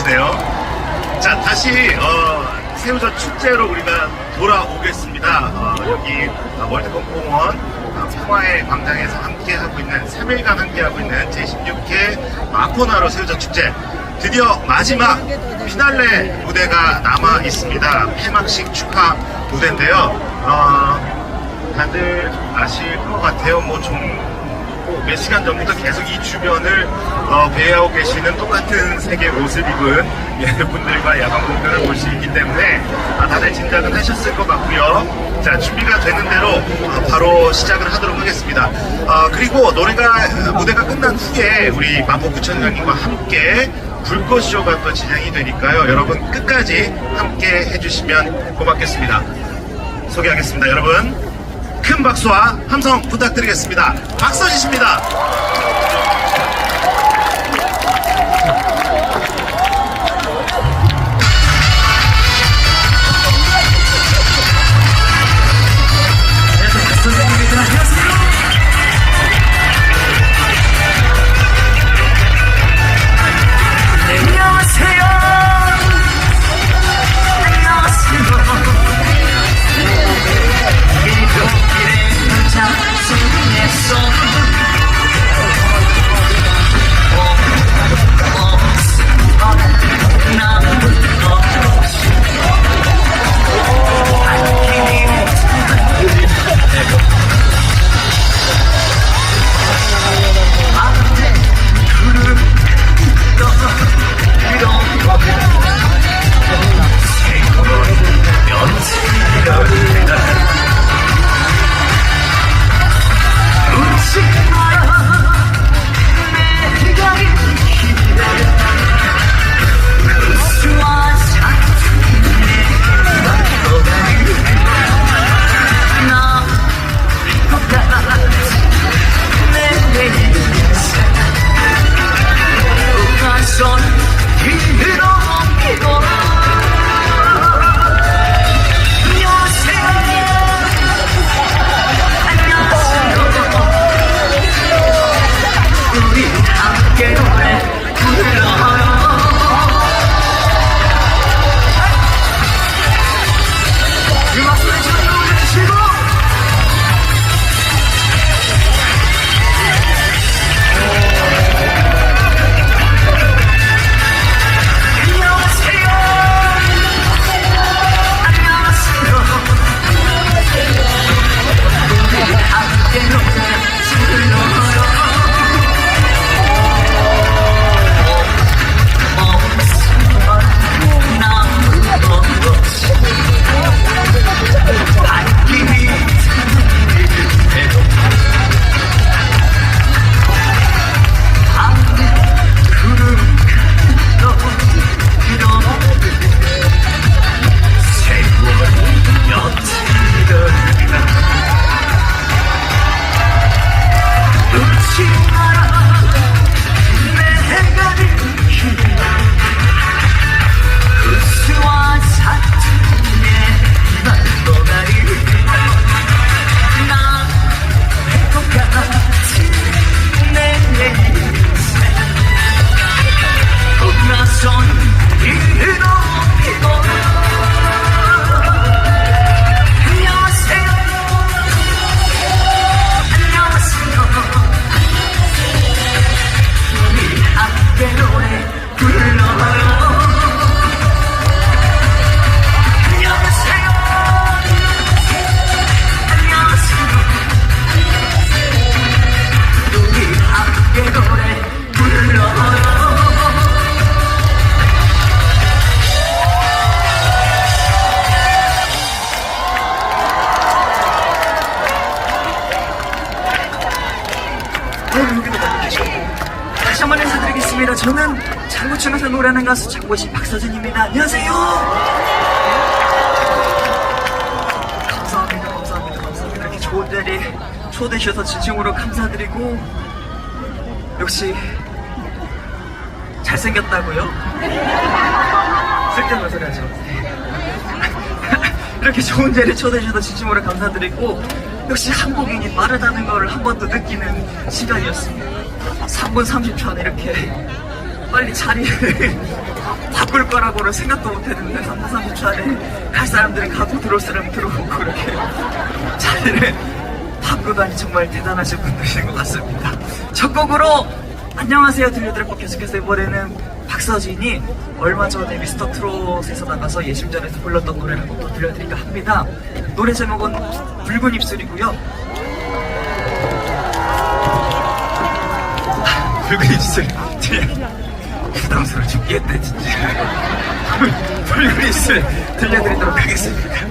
계시네요. 자, 다시, 어, 새우젓 축제로 우리가 돌아오겠습니다. 어, 여기 어, 월드컵 공원 어, 평화의 광장에서 함께하고 있는 3일간 함께하고 있는 제16회 마포나루 새우젓 축제. 드디어 마지막 피날레 무대가 남아 있습니다. 폐막식 축하 무대인데요. 어, 다들 아실 것 같아요. 뭐좀 몇 시간 전부터 계속 이 주변을 어, 배회하고 계시는 똑같은 색의 옷을 입은 예, 분들과 야간 공연을 볼 수 있기 때문에 아, 다들 짐작은 하셨을 것 같고요. 자 준비가 되는 대로 어, 바로 시작을 하도록 하겠습니다. 어, 그리고 노래가 무대가 끝난 후에 우리 마포구청장님과 함께 불꽃쇼가 또 진행이 되니까요. 여러분 끝까지 함께 해주시면 고맙겠습니다. 소개하겠습니다, 여러분. 큰 박수와 함성 부탁드리겠습니다. 박서진 씨입니다. 이기라 수와 사 인사드리겠습니다. 저는 장구청에서 노래하는 가수 장고씨 박서진입니다. 안녕하세요. 감사합니다. 감사합니다. 감사합니다. 이렇게 좋은 자리 초대해 주셔서 진심으로 감사드리고 역시 잘생겼다고요? 쓸데없는 소리 하죠. 이렇게 좋은 자리에 초대해 주셔서 진심으로 감사드리고 역시 한국인이 빠르다는 걸 한 번 더 느끼는 시간이었습니다. 3분 30초 안에 이렇게 빨리 자리를 바꿀 거라고는 생각도 못 했는데 3, 30초 안에 갈 사람들은 가고 들어올 사람은 들어오고 그렇게 자리를 바꾸다니 정말 대단하신 분들인 것 같습니다. 첫 곡으로 안녕하세요 들려드렸고 계속해서 이번에는 박서진이 얼마 전에 미스터 트롯에서 나가서 예심전에서 불렀던 노래를 더 들려드릴까 합니다. 노래 제목은 붉은 입술이고요. 입술 들려 부담스러워 죽겠네 진짜 붉은 입술 들려드리도록 하겠습니다.